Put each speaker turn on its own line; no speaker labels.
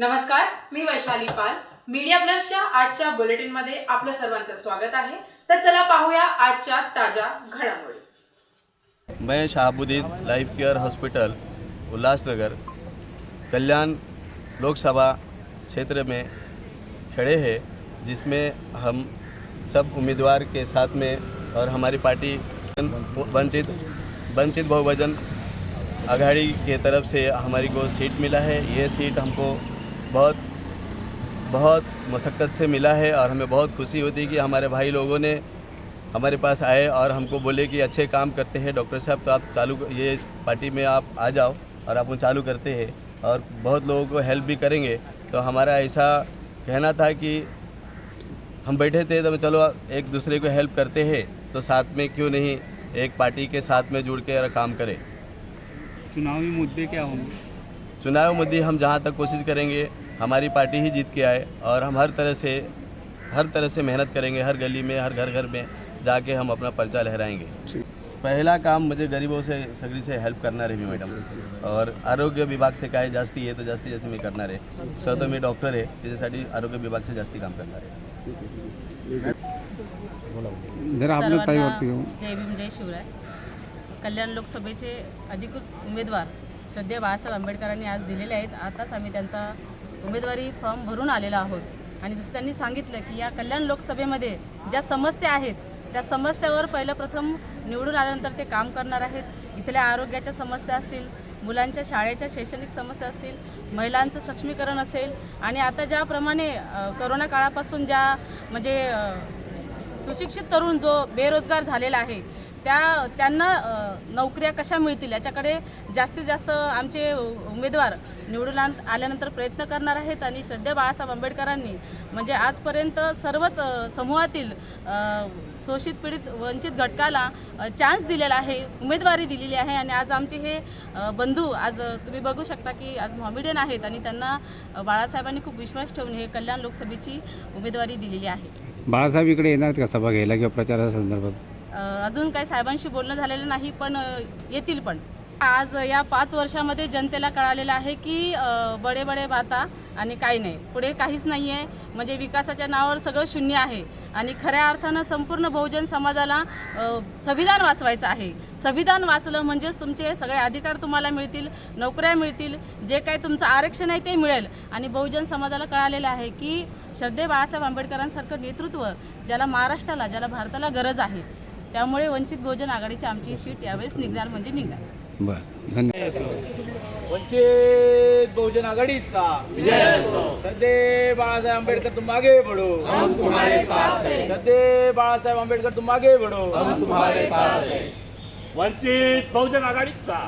नमस्कार मी वैशाली पाल. मीडिया प्लसच्या आजच्या बुलेटिनमध्ये आपलं सर्वांचं स्वागत आहे. तर चला पाहूया आजच्या ताज्या घडामोडी.
मैं Shahabuddin life care hospital Ulhasnagar Kalyan Lok Sabha क्षेत्र में खड़े हैं जिसमें हम सब उम्मीदवार के साथ में और हमारी पार्टी वंचित वंचित बहुवचन आघाड़ी के तरफ से हमारी को सीट मिला है। ये सीट हमको बहुत बहुत मशक्क़त से मिला है और हमें बहुत खुशी होती है कि हमारे भाई लोगों ने हमारे पास आए और हमको बोले कि अच्छे काम करते हैं। डॉक्टर साहब तो आप चालू ये इस पार्टी में आप आ जाओ और आप वो चालू करते हैं और बहुत लोगों को हेल्प भी करेंगे। तो हमारा ऐसा कहना था कि हम बैठे थे तो चलो एक दूसरे को हेल्प करते हैं तो साथ में क्यों नहीं एक पार्टी के साथ में जुड़ के काम करें।
चुनावी मुद्दे क्या होंगे?
चुनाव मुद्दे हम जहाँ तक कोशिश करेंगे हमारी पार्टी ही जीत के आए और हम हर तरह से हर तरह से मेहनत करेंगे हर गली में हर घर घर में जाके हम अपना पर्चा लहराएँगे। पहला काम मुझे गरीबों से सगरी से हेल्प करना मी मॅडम और आरोग्य विभाग से काय जास्ती आहे तर जास्तीत जास्त मी करणार आहे स्वतः मी डॉक्टर आहे त्याच्यासाठी आरोग्य विभाग से जास्ती काम करणार आहे
जरा आपलं ताईवरती
सर्वांना
येऊ
जय भीम जय शिवराय। कल्याण लोकसभेचे अधिकृत उमेदवार श्रद्धेय बाळासाहेब आंबेडकरांनी आज दिलेले आहेत. आताच आम्ही त्यांचा उमेदवारी फॉर्म भरून आलेलो आहोत. आणि जसं त्यांनी सांगितलं की या कल्याण लोकसभेमध्ये ज्या समस्या आहेत त्या समस्यावर पहिलं प्रथम निवडून आल्यानंतर ते काम करणार आहेत. इथल्या आरोग्याच्या समस्या असतील मुलांच्या शाळेच्या शैक्षणिक समस्या असतील महिलांचं सक्षमीकरण असेल आणि आता ज्याप्रमाणे करोना काळापासून ज्या म्हणजे सुशिक्षित तरुण जो बेरोजगार झालेला आहे त्या त्यांना नोकऱ्या कशा मिळतील याच्याकडे जास्तीत जास्त आमचे उमेदवार निवडून आल्यानंतर प्रयत्न करणार आहेत आणि श्रद्धे बाळासाहेब आंबेडकरांनी. म्हणजे आजपर्यंत सर्वच समूहातील शोषित पीडित वंचित घटकाला चान्स दिलेला आहे उमेदवारी दिलेली आहे आणि आज आमचे हे बंधू आज तुम्ही बघू शकता की आज मॉमिडियन आहेत आणि त्यांना बाळासाहेबांनी खूप विश्वास ठेवून हे कल्याण लोकसभेची उमेदवारी दिलेली आहे.
बाळासाहेब इकडे येणार का सभा घ्यायला किंवा
प्रचारासंदर्भात अजून काही साहेबांशी बोलणं झालेलं नाही पण येतील पण. आज या पाच वर्षामध्ये जनतेला कळालेलं आहे की बडे बडे भाता आणि काही नाही. पुढे काहीच नाही आहे म्हणजे विकासाच्या नावावर सगळं शून्य आहे. आणि खऱ्या अर्थानं संपूर्ण बहुजन समाजाला संविधान वाचवायचं आहे. संविधान वाचलं म्हणजेच तुमचे सगळे अधिकार तुम्हाला मिळतील नोकऱ्या मिळतील जे काही तुमचं आरक्षण आहे ते मिळेल. आणि बहुजन समाजाला कळालेलं आहे की श्रद्धे बाळासाहेब आंबेडकरांसारखं नेतृत्व ज्याला महाराष्ट्राला ज्याला भारताला गरज आहे. त्यामुळे वंचित बहुजन आघाडीची आमची सीट यावेळेस निघणार म्हणजे निघणार.
बरं धन्यवाद.
वंचित बहुजन आघाडीचा सध्या बाळासाहेब आंबेडकर तुम आगे बढ़ो. सध्या बाळासाहेब आंबेडकर तुम आगे बढ़ो.
वंचित बहुजन आघाडीचा